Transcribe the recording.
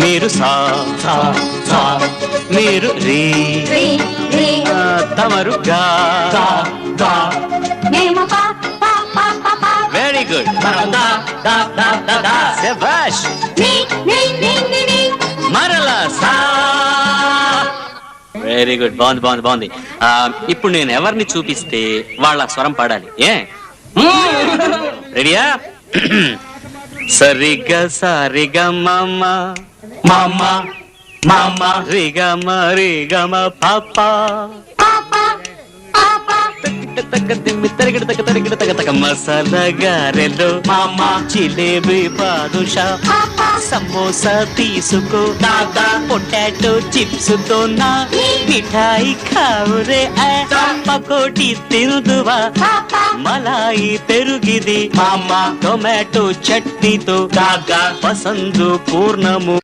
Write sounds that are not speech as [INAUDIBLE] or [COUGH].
మీరు సా సా సా మీరు రీ రీ రీ. ఆ, తమరు గా. దా దా మేము పా పా పా పా పా. వెరీ గుడ్ మనం దా దా దా దా దా శభాష్. నీ నీ నీ నీ నీ. మరలా సా. వెరీ గుడ్ బాగుంది బాగుంది బాగుంది. ఇప్పుడు నేను ఎవరిని చూపిస్తే వాళ్ళ స్వరం పాడాలి? ఏ? [LAUGHS] రెడీయా [CLEARS THROAT] సరిగ సరిగ మమ. మామ మామ. రిగ పాపా. మసాలా గారెలు మామ. జిలేబీ బాదుషా. సమోసా తీసుకో. దాదా పొటాటో చిప్స్తో నా. మిఠాయి ఖావురే ఆ, పకోటి తిందువా పాపా. మలాయి పెరుగిది. మామ టొమాటో చట్నీతో కాగా పసందు పూర్ణము.